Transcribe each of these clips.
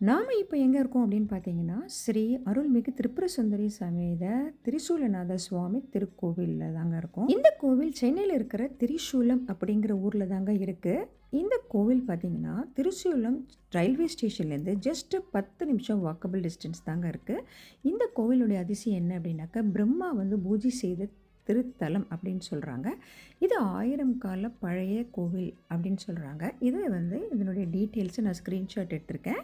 நாம் இப்போ எங்கே இருக்கோம் அப்படின்னு பார்த்தீங்கன்னா ஸ்ரீ அருள்மிகு திரிபுர சுந்தரி சமேத திரிசூலநாத சுவாமி திருக்கோவிலில் தாங்க இருக்கும். இந்த கோவில் சென்னையில் இருக்கிற திரிசூலம் அப்படிங்கிற ஊரில் தாங்க இருக்குது இந்த கோவில் பார்த்தீங்கன்னா திருசூலம் ரயில்வே ஸ்டேஷன்லேருந்து ஜஸ்ட்டு பத்து நிமிஷம் வாக்கபிள் டிஸ்டன்ஸ் தாங்க இருக்குது இந்த கோவிலுடைய அதிசயம் என்ன அப்படின்னாக்கா பிரம்மா வந்து பூஜை செய்த திருத்தலம் அப்படின்னு சொல்கிறாங்க இது ஆயிரம் கால பழைய கோவில் அப்படின்னு சொல்கிறாங்க இது வந்து இதனுடைய டீட்டெயில்ஸை நான் ஸ்க்ரீன்ஷாட் எடுத்திருக்கேன்.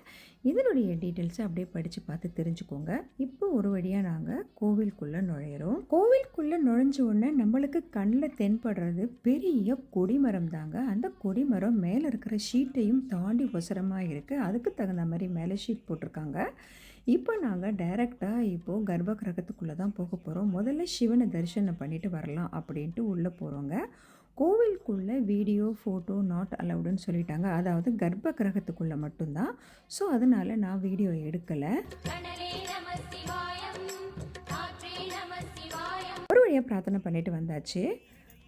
இதனுடைய டீட்டெயில்ஸை அப்படியே படித்து பார்த்து தெரிஞ்சுக்கோங்க. இப்போ ஒரு வழியாக நாங்கள் கோவிலுக்குள்ளே நுழையிறோம். கோவிலுக்குள்ளே நுழைஞ்ச உடனே நம்மளுக்கு கண்ணில் தென்படுறது பெரிய கொடிமரம் தாங்க. அந்த கொடிமரம் மேலே இருக்கிற ஷீட்டையும் தாண்டி ஒசரமாக இருக்குது அதுக்கு தகுந்த மாதிரி மேலே ஷீட் போட்டிருக்காங்க. இப்போ நாங்கள் டைரெக்டாக இப்போது கர்ப்ப கிரகத்துக்குள்ளே தான் போக போகிறோம் முதல்ல சிவனை தரிசனம் பண்ணிட்டு வரலாம் அப்படின்ட்டு உள்ளே போகிறோங்க கோவிலுக்குள்ளே வீடியோ ஃபோட்டோ நாட் அலவுடுன்னு சொல்லிட்டாங்க. அதாவது கர்ப்ப கிரகத்துக்குள்ளே மட்டும்தான். ஸோ அதனால் நான் வீடியோ எடுக்கலை. ஒரு வழியாக பிரார்த்தனை பண்ணிட்டு வந்தாச்சு.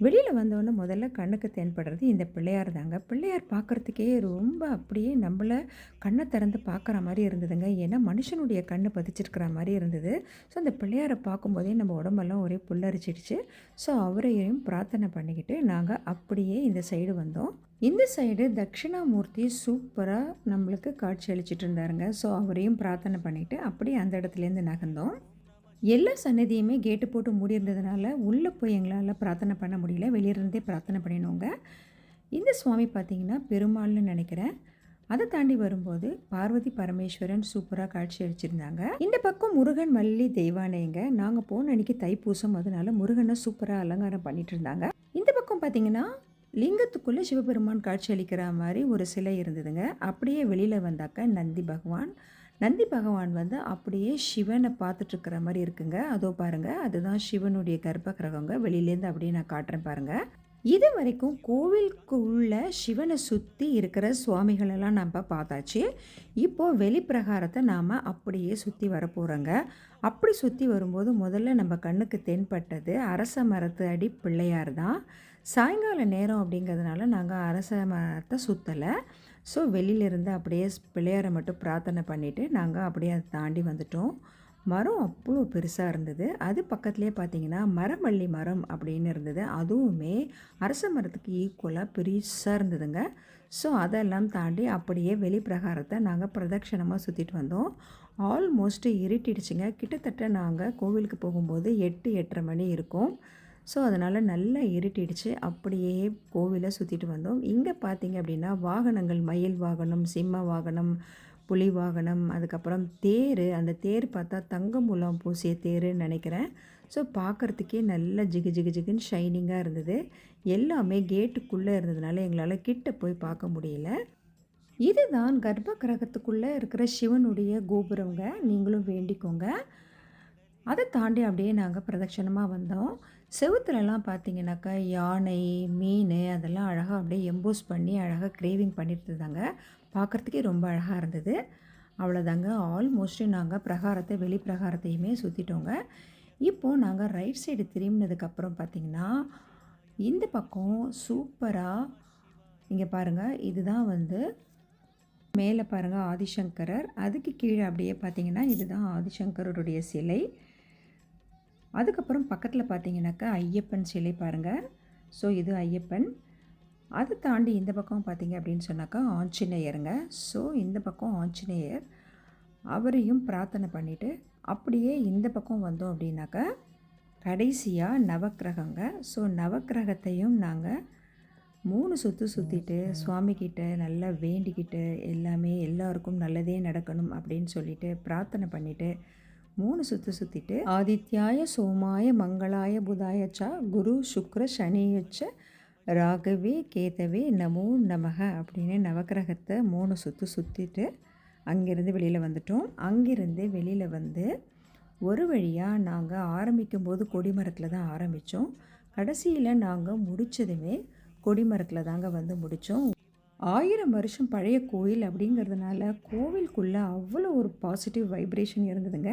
வெளியில் வந்தோடனே முதல்ல கண்ணுக்கு தென்படுறது இந்த பிள்ளையார் தாங்க. பிள்ளையார் பார்க்குறதுக்கே ரொம்ப அப்படியே நம்மளை கண்ணை திறந்து பார்க்குற மாதிரி இருந்ததுங்க. ஏன்னா மனுஷனுடைய கண்ணை பதிச்சிருக்கிற மாதிரி இருந்தது. ஸோ அந்த பிள்ளையாரை பார்க்கும்போதே நம்ம உடம்பெல்லாம் ஒரே புல்லரிச்சிடுச்சு. ஸோ அவரையும் பிரார்த்தனை பண்ணிக்கிட்டு நாங்கள் அப்படியே இந்த சைடு வந்தோம். இந்த சைடு தட்சிணாமூர்த்தி சூப்பராக நம்மளுக்கு காட்சி அளிச்சிட்டு இருந்தாருங்க. ஸோ அவரையும் பிரார்த்தனை பண்ணிவிட்டு அப்படியே அந்த இடத்துலேருந்து நகர்ந்தோம். எல்லா சன்னதியுமே கேட்டு போட்டு மூடி இருந்ததுனால உள்ளே போய் எங்களால் பிரார்த்தனை பண்ண முடியல. வெளியிலேருந்தே பிரார்த்தனை பண்ணினோங்க. இந்த சுவாமி பார்த்திங்கன்னா பெருமாள்னு நினைக்கிறேன். அதை தாண்டி வரும்போது பார்வதி பரமேஸ்வரன் சூப்பராக காட்சி அளிச்சிருந்தாங்க இந்த பக்கம் முருகன் மல்லி தெய்வானைங்க. நாங்கள் போன அன்னைக்கு தைப்பூசம். அதனால முருகனை சூப்பராக அலங்காரம் பண்ணிட்டு இருந்தாங்க. இந்த பக்கம் பார்த்தீங்கன்னா லிங்கத்துக்குள்ளே சிவபெருமான் காட்சி அளிக்கிற மாதிரி ஒரு சிலை இருந்ததுங்க. அப்படியே வெளியில் வந்தாக்க நந்தி பகவான் நந்தி பகவான் வந்து அப்படியே சிவனை பார்த்துட்ருக்கிற மாதிரி இருக்குங்க. அதோ பாருங்க அதுதான் சிவனுடைய கர்ப்ப கிரகங்க வெளியிலேருந்து அப்படியே நான் காட்டுறேன் பாருங்கள் இது வரைக்கும் கோவிலுக்கு உள்ள சிவனை சுற்றி இருக்கிற சுவாமிகளெல்லாம் நம்ம பார்த்தாச்சு. இப்போது வெளிப்பிரகாரத்தை நாம் அப்படியே சுற்றி வரப்போகிறோங்க அப்படி சுற்றி வரும்போது முதல்ல நம்ம கண்ணுக்கு தென்பட்டது அரச மரத்து அடி பிள்ளையார் தான் சாயங்கால நேரம் அப்படிங்கிறதுனால நாங்கள் அரச மரத்தை சுற்றலை ஸோ வெளியிலேருந்து அப்படியே பிள்ளையாரை மட்டும் பிரார்த்தனை பண்ணிவிட்டு நாங்கள் அப்படியே அதை தாண்டி வந்துட்டோம். மரம் அவ்வளோ பெருசாக இருந்தது. அது பக்கத்துலேயே பார்த்தீங்கன்னா மரமல்லி மரம் அப்படின்னு இருந்தது. அதுவுமே அரச மரத்துக்கு ஈக்குவலாக பெருசாக இருந்ததுங்க. ஸோ அதெல்லாம் தாண்டி அப்படியே வெளிப்பிரகாரத்தை நாங்கள் பிரதட்சணமாக சுற்றிட்டு வந்தோம். ஆல்மோஸ்ட்டு இருட்டிடுச்சுங்க. கிட்டத்தட்ட நாங்கள் கோவிலுக்கு போகும்போது எட்டு எட்டரை மணி இருக்கும். ஸோ அதனால் நல்லா இருட்டிடுச்சு. அப்படியே கோவிலை சுற்றிட்டு வந்தோம். இங்கே பார்த்தீங்க அப்படின்னா வாகனங்கள் மயில் வாகனம் சிம்ம வாகனம் புலி வாகனம் அதுக்கப்புறம் தேர். அந்த தேர் பார்த்தா தங்க முலாம் பூசிய தேருன்னு நினைக்கிறேன். ஸோ பார்க்குறதுக்கே நல்ல ஜிகு ஜிகு ஜிகுன்னு ஷைனிங்காக இருந்தது. எல்லாமே கேட்டுக்குள்ளே இருந்ததுனால எங்களால் கிட்ட போய் பார்க்க முடியல. இதுதான் கர்ப்ப கிரகத்துக்குள்ளே இருக்கிற சிவனுடைய கோபுரங்க. நீங்களும் வேண்டிக்கோங்க. அதை தாண்டி அப்படியே நாங்கள் பிரதட்சணமாக வந்தோம். செவுத்துலலாம் பார்த்தீங்கன்னாக்கா யானை மீன் அதெல்லாம் அழகாக அப்படியே எம்போஸ் பண்ணி அழகாக கிரேவிங் பண்ணிட்டு இருந்தாங்க. பார்க்குறதுக்கே ரொம்ப அழகாக இருந்தது. அவ்வளோதாங்க ஆல்மோஸ்ட்டு நாங்கள் பிரகாரத்தை வெளி பிரகாரத்தையுமே சுற்றிட்டோங்க இப்போது நாங்கள் ரைட் சைடு திரும்பினதுக்கப்புறம் பார்த்திங்கன்னா இந்த பக்கம் சூப்பராக இங்கே பாருங்கள் இதுதான் வந்து மேலே பாருங்கள் ஆதிசங்கரர். அதுக்கு கீழே அப்படியே பார்த்திங்கன்னா இதுதான் ஆதிசங்கரருடைய சிலை. அதுக்கப்புறம் பக்கத்தில் பார்த்தீங்கன்னாக்கா ஐயப்பன் சிலை பாருங்கள் ஸோ இது ஐயப்பன். அதை தாண்டி இந்த பக்கம் பார்த்தீங்க அப்படின்னு சொன்னாக்கா ஆஞ்சநேயருங்க. ஸோ இந்த பக்கம் ஆஞ்சநேயர் அவரையும் பிரார்த்தனை பண்ணிவிட்டு அப்படியே இந்த பக்கம் வந்தோம் அப்படின்னாக்கா கடைசியாக நவக்கிரகங்க. ஸோ நவக்கிரகத்தையும் நாங்கள் மூணு சுற்று சுற்றிட்டு சுவாமி கிட்ட நல்லா வேண்டிக்கிட்டு எல்லாமே எல்லாருக்கும் நல்லதே நடக்கணும் அப்படின்னு சொல்லிட்டு பிரார்த்தனை பண்ணிவிட்டு மூணு சுற்று சுற்றிட்டு ஆதித்யாய சோமாய மங்களாய புதாயச்சா குரு சுக்ர சனியச்ச ராகவே கேதவே நமோ நமக அப்படின்னு நவக்கிரகத்தை மூணு சுற்று சுற்றிட்டு அங்கேருந்து வெளியில் வந்துட்டோம். அங்கேருந்து வெளியில் வந்து ஒரு வழியாக நாங்கள் ஆரம்பிக்கும் போது கொடிமரத்தில் தான் ஆரம்பித்தோம் கடைசியில் நாங்கள் முடித்ததுமே கொடிமரத்தில் தாங்க வந்து முடித்தோம் ஆயிரம் வருஷம் பழைய கோயில் அப்படிங்கிறதுனால கோவிலுக்குள்ளே அவ்வளோ ஒரு பாசிட்டிவ் வைப்ரேஷன் இருந்ததுங்க.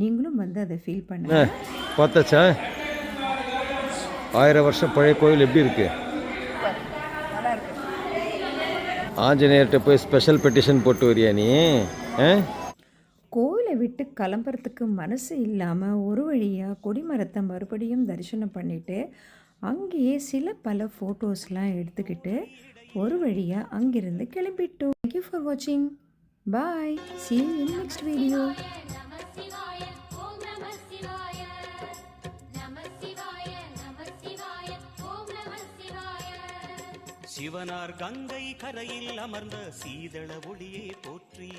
நீங்களும் வந்து அதை ஃபீல் பண்ணுங்க. பார்த்தாச்சா? ஆயிரம் வருஷம் பழைய கோயில் எப்படி இருக்கு? ஆஞ்சநேயர்கிட்ட போய் ஸ்பெஷல் பெட்டிஷன் போட்டு வரியா நீ? கோவிலை விட்டு கிளம்புறதுக்கு மனசு இல்லாமல் ஒரு வழியாக கொடிமரத்தை மறுபடியும் தரிசனம் பண்ணிவிட்டு அங்கேயே சில பல ஃபோட்டோஸ்லாம் எடுத்துக்கிட்டு ஒரு வழியாக அங்கிருந்து கிளம்பிட்டோம். தேங்க்யூ ஃபார் வாட்சிங் bye see in next video சிவனார் கங்கை கரையில் அமர்ந்த சீதள ஒளியை போற்றி.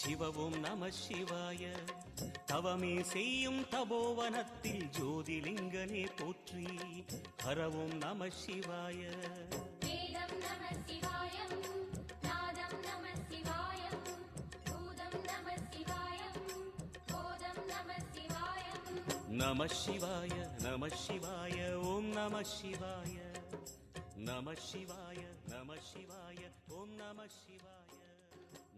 சிவவும் நம சிவாய. தவமே செய்யும் தபோவனத்தில் ஜோதிலிங்கனே போற்றி. ஹரவும் நம சிவாய. நம சிவாய நம சிவாய ஓம் நம சிவாய. நம சிவாய நம சிவாய ஓம் நம சிவாய.